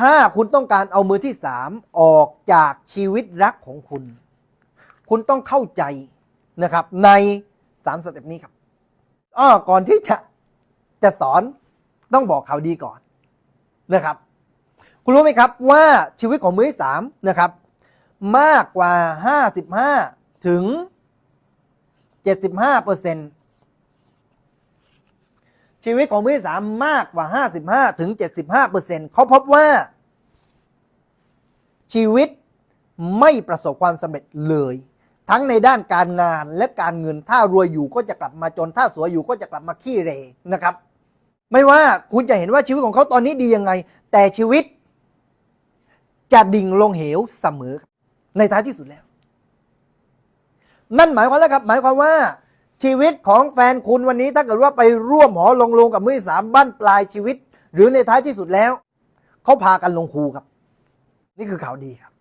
ถ้าคุณต้องการเอามือที่สามออกจากชีวิตรักของคุณ คุณต้องเข้าใจนะครับ ในสามสเต็ปนี้ครับอ้อก่อนที่จะจะสอนต้องบอกข่าวดีก่อนนะครับ คุณรู้ไหมครับว่าชีวิตของมือที่สามนะครับ มากกว่า 55 ถึง 75เปอร์เซ็นต์ ชีวิตของมือที่สามมากกว่า 55ถึง75เปอร์เซ็นต์เขาพบว่า ชีวิตไม่ประสบความสำเร็จเลย ทั้งในด้านการงานและการเงินถ้ารวยอยู่ก็จะกลับมาจนถ้าสวยอยู่ก็จะกลับมาขี้เหรนะครับ ไม่ว่าคุณจะเห็นว่าชีวิตของเขาตอนนี้ดียังไง แต่ชีวิต จะดิ่งลงเหวเสมอ ในท้ายที่สุดแล้ว นั่นหมายความแล้วครับ หมายความว่า ชีวิตของแฟนคุณวันนี้ถ้าเกิดว่าไปร่วมหอลงโลงกับมือที่สามบ้านปลายชีวิต หรือในท้ายที่สุดแล้วเขาพากันลงคูครับ นี่คือข่าวดีครับ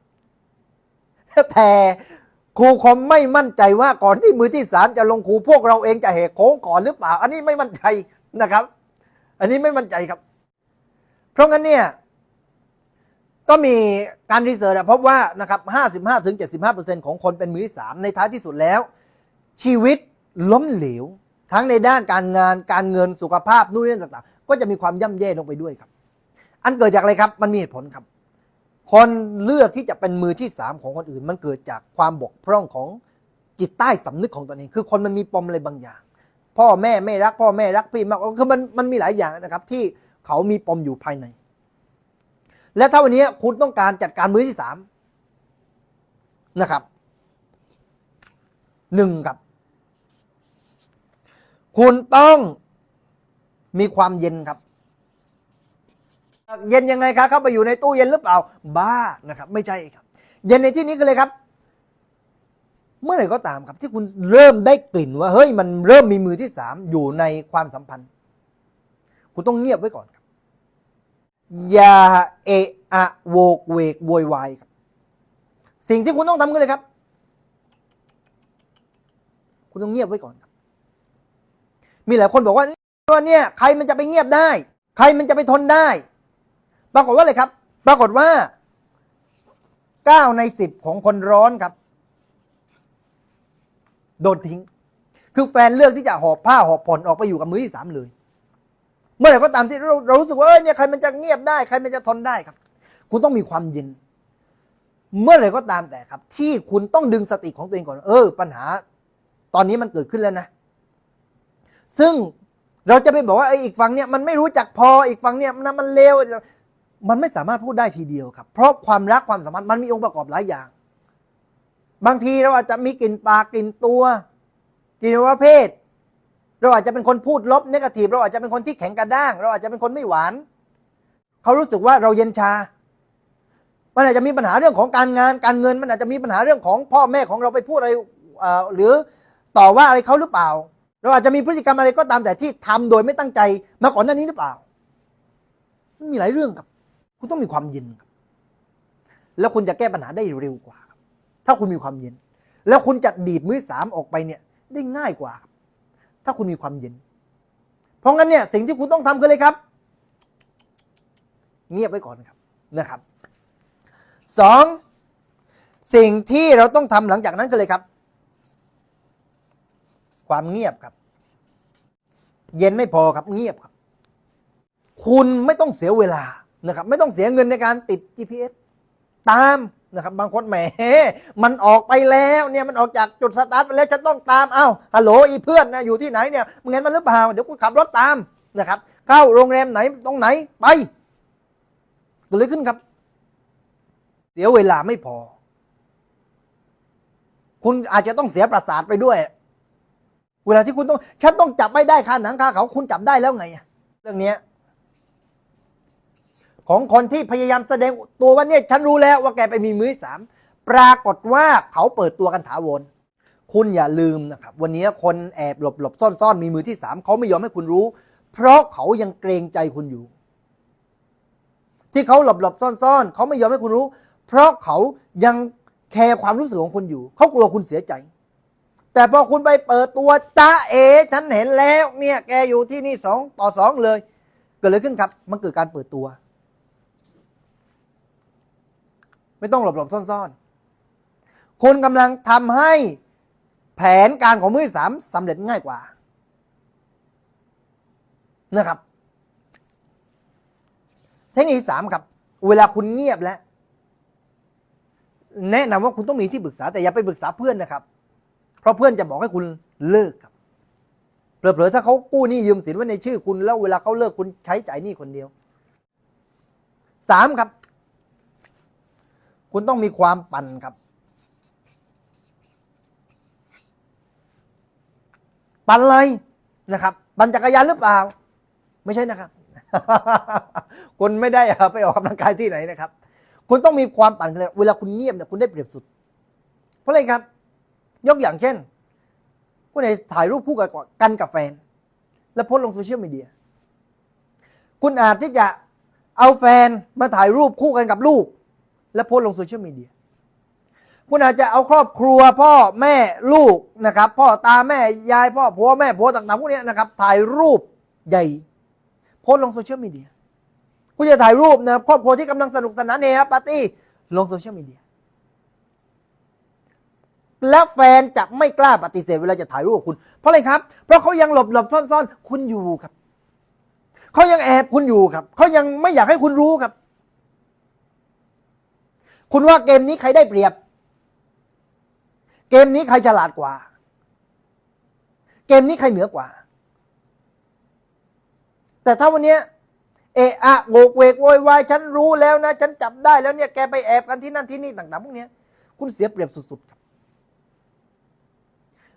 แต่ครูคอมไม่มั่นใจว่าก่อนที่มือที่สามจะลงครูพวกเราเองจะเหกโค้งก่อนหรือเปล่า อันนี้ไม่มั่นใจนะครับ อันนี้ไม่มั่นใจครับ เพราะงั้นเนี่ยก็มีการรีเสิร์ชพบว่านะครับ 55ถึง75ของคนเป็นมือที่สามในท้ายที่สุดแล้ว ชีวิต ล้มเหลว ทั้งในด้านการงานการเงินสุขภาพนู่นนี่ต่างๆ ก็จะมีความย่ำแย่ลงไปด้วยครับ อันเกิดจากอะไรครับ มันมีเหตุผลครับ คนเลือกที่จะเป็นมือที่สามของคนอื่น มันเกิดจากความบกพร่องของจิตใต้สำนึกของตนเอง คือคนมันมีปมอะไรบางอย่าง พ่อแม่ไม่รัก พ่อแม่รักพี่มากคือมันมันมีหลายอย่างนะครับ ที่เขามีปมอยู่ภายใน และถ้าวันนี้คุณต้องการจัดการมือที่สามนะครับหนึ่งครับ คุณต้องมีความเย็นครับ เย็นยังไงครับเข้าไปอยู่ในตู้เย็นหรือเปล่า บ้านะครับ ไม่ใช่ครับ เย็นในที่นี้ก็เลยครับ เมื่อไหร่ก็ตามครับ ที่คุณเริ่มได้กลิ่นว่า เฮ้ยมันเริ่มมีมือที่สามอยู่ในความสัมพันธ์ คุณต้องเงียบไว้ก่อนครับ อย่าเอะอะโวกเวกโวยวายครับ สิ่งที่คุณต้องทำก็เลยครับ คุณต้องเงียบไว้ก่อนครับ มีหลายคนบอกว่าว่าเนี่ยใครมันจะไปเงียบได้ ใครมันจะไปทนได้ ปรากฏว่าอะไรครับ ปรากฏว่าเก้าในสิบของคนร้อนครับ โดนทิ้ง คือแฟนเลือกที่จะหอบผ้าหอบผ่อนออกไปอยู่กับมือที่สามเลย เมื่อไหร่ก็ตามที่เราเรารู้สึกว่าเออเนี่ยใครมันจะเงียบได้ ใครมันจะทนได้ครับ คุณต้องมีความเย็น เมื่อไหร่ก็ตามแต่ครับ ที่คุณต้องดึงสติของตัวเองก่อน เออ ปัญหา ตอนนี้มันเกิดขึ้นแล้วนะ ซึ่งเราจะไปบอกว่าไอ้อีกฝั่งเนี่ยมันไม่รู้จักพออีกฝั่งเนี่ยมันมันเลวมันไม่สามารถพูดได้ทีเดียวครับ เพราะความรักความสัมพันธ์มันมีองค์ประกอบหลายอย่าง บางทีเราอาจจะมีกลิ่นปากกลิ่นตัวกลิ่นว่าเพศ เราอาจจะเป็นคนพูดลบเนกาทีฟเราอาจจะเป็นคนที่แข็งกระด้าง เราอาจจะเป็นคนไม่หวานเขารู้สึกว่าเราเย็นชา มันอาจจะมีปัญหาเรื่องของการงานการเงิน มันอาจจะมีปัญหาเรื่องของพ่อแม่ของเราไปพูดอะไรหรือต่อว่าอะไรเขาหรือเปล่า เราอาจจะมีพฤติกรรมอะไรก็ตามแต่ที่ทำโดยไม่ตั้งใจมาก่อนหน้านี้หรือเปล่ามันมีหลายเรื่องครับ คุณต้องมีความเย็นครับ แล้วคุณจะแก้ปัญหาได้เร็วกว่าครับถ้าคุณมีความเย็น แล้วคุณจะดีดมือสามออกไปเนี่ย ได้ง่ายกว่าครับถ้าคุณมีความเย็น เพราะงั้นเนี่ยสิ่งที่คุณต้องทำคือเลยครับ เงียบไว้ก่อนครับนะครับสองสิ่งที่เราต้องทำหลังจากนั้นก็เลยครับ ความเงียบครับ เย็นไม่พอครับเงียบครับ คุณไม่ต้องเสียเวลานะครับ ไม่ต้องเสียเงินในการติด GPS ตามนะครับ บางคนแหมมันออกไปแล้วเนี่ยมันออกจากจุดสตาร์ทไปแล้วจะต้องตามเอ้าฮัลโหลอีเพื่อนนะอยู่ที่ไหนเนี่ยมึงเห็นมันหรือเปล่าเดี๋ยวกูขับรถตามนะครับเข้าโรงแรมไหนตรงไหนไปเกิดอะไรขึ้นครับ เสียเวลาไม่พอ คุณอาจจะต้องเสียประสาทไปด้วย เวลาที่คุณต้องฉันต้องจับไม่ได้คาหนังคาเขาคุณจับได้แล้วไงเรื่องนี้ของคนที่พยายามแสดงตัวว่าเนี่ยฉันรู้แล้วว่าแกไปมีมือสามปรากฏว่าเขาเปิดตัวกันถาวรคุณอย่าลืมนะครับ วันนี้คนแอบหลบหลบซ่อนซ่อนมีมือที่สามเขาไม่ยอมให้คุณรู้ เพราะเขายังเกรงใจคุณอยู่ ที่เขาหลบหลบซ่อนซ่อนเขาไม่ยอมให้คุณรู้ เพราะเขายังแคร์ความรู้สึกของคุณอยู่ เขากลัวคุณเสียใจ แต่พอคุณไปเปิดตัวจ้าเอ ฉันเห็นแล้วเนี่ยแกอยู่ที่นี่สองต่อสองเลย เกิดอะไรขึ้นครับ มันเกิดการเปิดตัว ไม่ต้องหลบหลบซ่อนๆคุณกำลังทำให้แผนการของมือสามสำเร็จง่ายกว่านะครับ เทคนิคสามครับ เวลาคุณเงียบแล้ว แนะนำว่าคุณต้องมีที่ปรึกษาแต่อย่าไปปรึกษาเพื่อนนะครับ เพราะเพื่อนจะบอกให้คุณเลิกครับเผลอๆถ้าเขากู้หนี้ยืมสินไว้ในชื่อคุณแล้วเวลาเขาเลิกคุณใช้จ่ายหนี้คนเดียวสามครับ คุณต้องมีความปั่นครับ ปั่นอะไรนะครับ ปั่นจักรยานหรือเปล่า ไม่ใช่นะครับ คุณไม่ได้ไปออกกำลังกายที่ไหนนะครับ คุณต้องมีความปั่นเลยเวลาคุณเงียบเนี่ยคุณได้เปรียบสุด เพราะอะไรครับ ยกอย่างเช่นคุณไหนถ่ายรูปคู่กับกันกับแฟน แล้วโพสลงโซเชียลมีเดีย คุณอาจที่จะเอาแฟนมาถ่ายรูปคู่กันกับลูก แล้วโพสลงโซเชียลมีเดีย คุณอาจจะเอาครอบครัวพ่อแม่ลูกนะครับ พ่อตาแม่ยายพ่อผัวแม่ผัวต่างๆพวกนี้นะครับ ถ่ายรูปใหญ่ โพสลงโซเชียลมีเดีย คุณจะถ่ายรูปนะครับครอบครัวที่กำลังสนุกสนานเฮฮาปาร์ตี้ลงโซเชียลมีเดีย แล้วแฟนจะไม่กล้าปฏิเสธเวลาจะถ่ายรูปกับคุณ เพราะอะไรครับ เพราะเขายังหลบหลบซ่อนซ่อนๆคุณอยู่ครับ เขายังแอบคุณอยู่ครับ เขายังไม่อยากให้คุณรู้ครับ คุณว่าเกมนี้ใครได้เปรียบ เกมนี้ใครฉลาดกว่า เกมนี้ใครเหนือกว่า แต่ถ้าวันนี้เอะอะโวกเวกโวยวายฉันรู้แล้วนะ ฉันจับได้แล้วเนี่ยแกไปแอบกันที่นั่นที่นี่ต่างๆพวกนี้คุณเสียเปรียบสุดๆครับ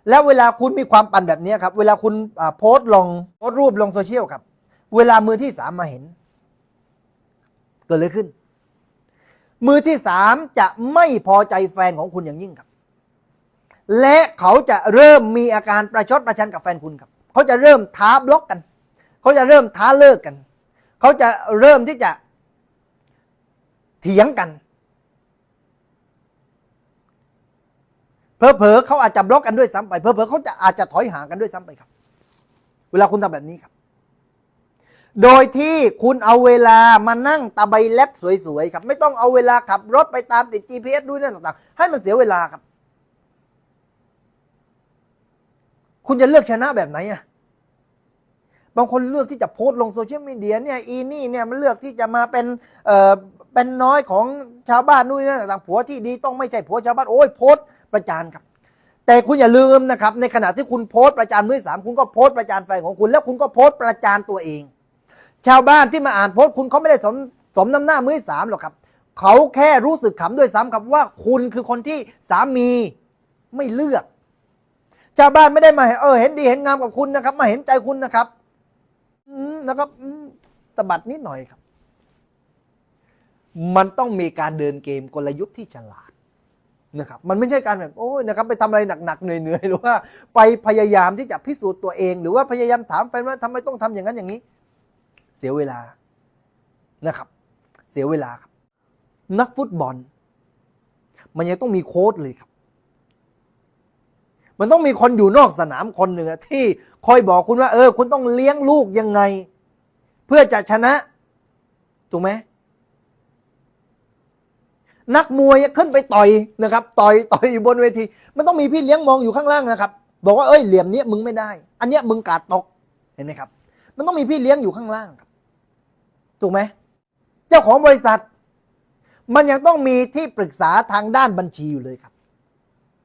แล้วเวลาคุณมีความปั่นแบบนี้ครับ เวลาคุณโพสต์ลงโพสต์รูปลงโซเชียลครับ เวลามือที่สามมาเห็น เกิดอะไรขึ้น มือที่สามจะไม่พอใจแฟนของคุณอย่างยิ่งครับ และเขาจะเริ่มมีอาการประชดประชันกับแฟนคุณครับ เขาจะเริ่มท้าบล็อกกัน เขาจะเริ่มท้าเลิกกัน เขาจะเริ่มที่จะเถียงกัน เพอเพอๆเขาอาจจะบล็อกกันด้วยซ้ำไปเพอเพอๆเขาจะอาจจะถอยห่างกันด้วยซ้ำไปครับ เวลาคุณทำแบบนี้ครับ โดยที่คุณเอาเวลามานั่งตะไบแลบสวยๆครับ ไม่ต้องเอาเวลาขับรถไปตามติด GPS ด้วยนั่นต่างๆ ให้มันเสียเวลาครับ คุณจะเลือกชนะแบบไหนอะบางคนเลือกที่จะโพสต์ลงโซเชียลมีเดียเนี่ยอีนี่เนี่ยมันเลือกที่จะมาเป็นเอ่อเป็นน้อยของชาวบ้านนู่นนี่ต่างๆผัวที่ดีต้องไม่ใช่ผัวชาวบ้านโอ้ยโพสต์ ประจานครับ แต่คุณอย่าลืมนะครับ ในขณะที่คุณโพสต์ประจานมือสามคุณก็โพสต์ประจานแฟนของคุณ แล้วคุณก็โพสต์ประจานตัวเอง ชาวบ้านที่มาอ่านโพสต์คุณเขาไม่ได้สมสมน้ำหน้ามือสามหรอกครับ เขาแค่รู้สึกขำด้วยซ้ำครับว่าคุณคือคนที่สามีไม่เลือก ชาวบ้านไม่ได้มาเออเห็นดีเห็นงามกับคุณนะครับ มาเห็นใจคุณนะครับ อืมนะครับสะบัดนิดหน่อยครับ มันต้องมีการเดินเกมกลยุทธ์ที่ฉลาด นะครับมันไม่ใช่การแบบโอ้ยนะครับไปทำอะไรหนักๆเหนื่อยๆหรือว่าไปพยายามที่จะพิสูจน์ตัวเอง หรือว่าพยายามถามแฟนว่าทำไมต้องทำอย่างนั้นอย่างนี้ เสียเวลานะครับ เสียเวลาครับ นักฟุตบอล มันยังต้องมีโค้ชเลยครับ มันต้องมีคนอยู่นอกสนามคนหนึ่งที่คอยบอกคุณว่า เออ คุณต้องเลี้ยงลูกยังไง เพื่อจะชนะถูกไหม นักมวยขึ้นไปต่อยนะครับ ต่อยต่อยอยู่บนเวที มันต้องมีพี่เลี้ยงมองอยู่ข้างล่างนะครับ บอกว่าเอ้ยเหลี่ยมนี้มึงไม่ได้ อันเนี้ยมึงกาดตกเห็นไหมครับ มันต้องมีพี่เลี้ยงอยู่ข้างล่างครับถูกไหมเจ้าของบริษัท มันยังต้องมีที่ปรึกษาทางด้านบัญชีอยู่เลยครับ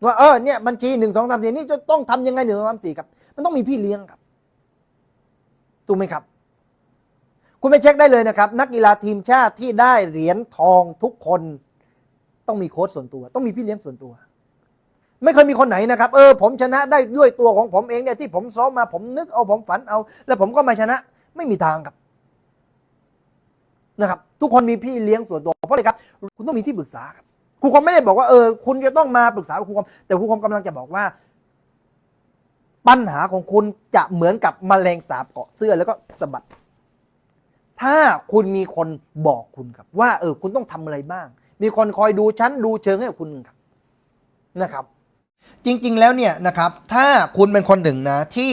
ว่าเออเนี่ยบัญชีหนึ่งสองสามสี่นี่จะต้องทำยังไงหนึ่งสองสามสี่ครับ มันต้องมีพี่เลี้ยงครับถูกไหมครับ คุณไปเช็คได้เลยนะครับ นักกีฬาทีมชาติที่ได้เหรียญทองทุกคน ต้องมีโค้ชส่วนตัว ต้องมีพี่เลี้ยงส่วนตัว ไม่เคยมีคนไหนนะครับ เออ ผมชนะได้ด้วยตัวของผมเองเนี่ยที่ผมซ้อมมาผมนึกเอาผมฝันเอา แล้วผมก็มาชนะ ไม่มีทางครับ นะครับ ทุกคนมีพี่เลี้ยงส่วนตัวเพราะอะไรครับ คุณต้องมีที่ปรึกษาครับครูคมไม่ได้บอกว่าเออคุณจะต้องมาปรึกษาครูคมแต่ครูคมกำลังจะบอกว่า ปัญหาของคุณจะเหมือนกับมแมลงสาบเกาะเสื้อแล้วก็สะบัดถ้าคุณมีคนบอกคุณครับ ว่า เออ คุณต้องทำอะไรบ้าง มีคนคอยดูชั้นดูเชิงให้คุณครับนะครับ จริงๆแล้วเนี่ยนะครับ ถ้าคุณเป็นคนหนึ่งนะที่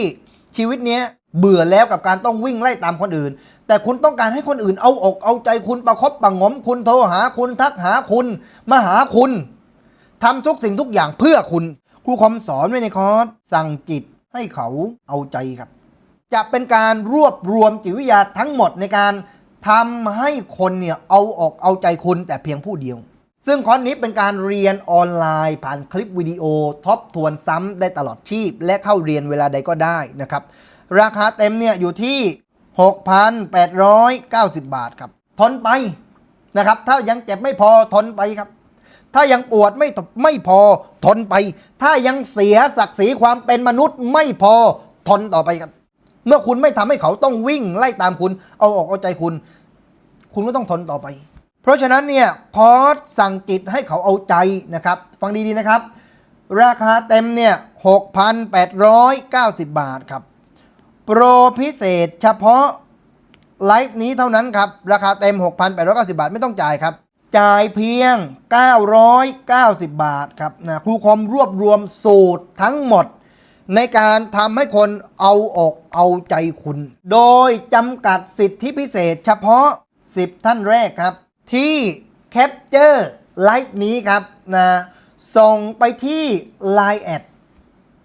ชีวิตเนี้ยเบื่อแล้วกับการต้องวิ่งไล่ตามคนอื่น แต่คุณต้องการให้คนอื่นเอาอกเอาใจคุณประคบประงมคุณโทรหาคุณทักหาคุณมาหาคุณทำทุกสิ่งทุกอย่างเพื่อคุณ ครูคอมสอนไว้ในคอร์สสั่งจิตให้เขาเอาใจครับ จะเป็นการรวบรวมจิตวิทยาทั้งหมดในการ ทำให้คนเนี่ยเอาออกเอาใจคุณแต่เพียงผู้เดียว ซึ่งคอร์สนี้เป็นการเรียนออนไลน์ ผ่านคลิปวิดีโอทบทวนซ้ำได้ตลอดชีพ และเข้าเรียนเวลาใดก็ได้นะครับ ราคาเต็มเนี่ยอยู่ที่ 6,890 บาทครับ ทนไปนะครับ ถ้ายังเจ็บไม่พอทนไปครับ ถ้ายังปวดไม่ไม่พอทนไป ถ้ายังเสียศักดิ์ศรีความเป็นมนุษย์ไม่พอทนต่อไปครับ เมื่อคุณไม่ทำให้เขาต้องวิ่งไล่ตามคุณ เอาออกเอาใจคุณ คุณก็ต้องทนต่อไป เพราะฉะนั้นเนี่ยคอร์สสั่งจิตให้เขาเอาใจนะครับ ฟังดีๆนะครับ ราคาเต็มเนี่ย6,890 บาทครับ โปรพิเศษเฉพาะไลฟ์นี้เท่านั้นครับ ราคาเต็ม 6,890 บาทไม่ต้องจ่ายครับจ่ายเพียง 990 บาทครับนะครูคอมรวบรวมสูตรทั้งหมด ในการทำให้คนเอาอกเอาใจคุณ โดยจำกัดสิทธิพิเศษเฉพาะ 10 ท่านแรกครับ ที่แคปเจอร์ไลฟ์นี้ครับนะส่งไปที่ Line แอด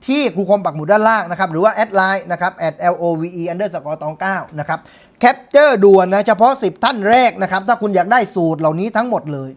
ที่ครูคมปักหมุดด้านล่างนะครับ หรือว่าแอดไลน์นะครับ at l o v e underscore ตอง9นะครับแคปเจอร์ด่วนนะ เฉพาะ 10 ท่านแรกนะครับ ถ้าคุณอยากได้สูตรเหล่านี้ทั้งหมดเลย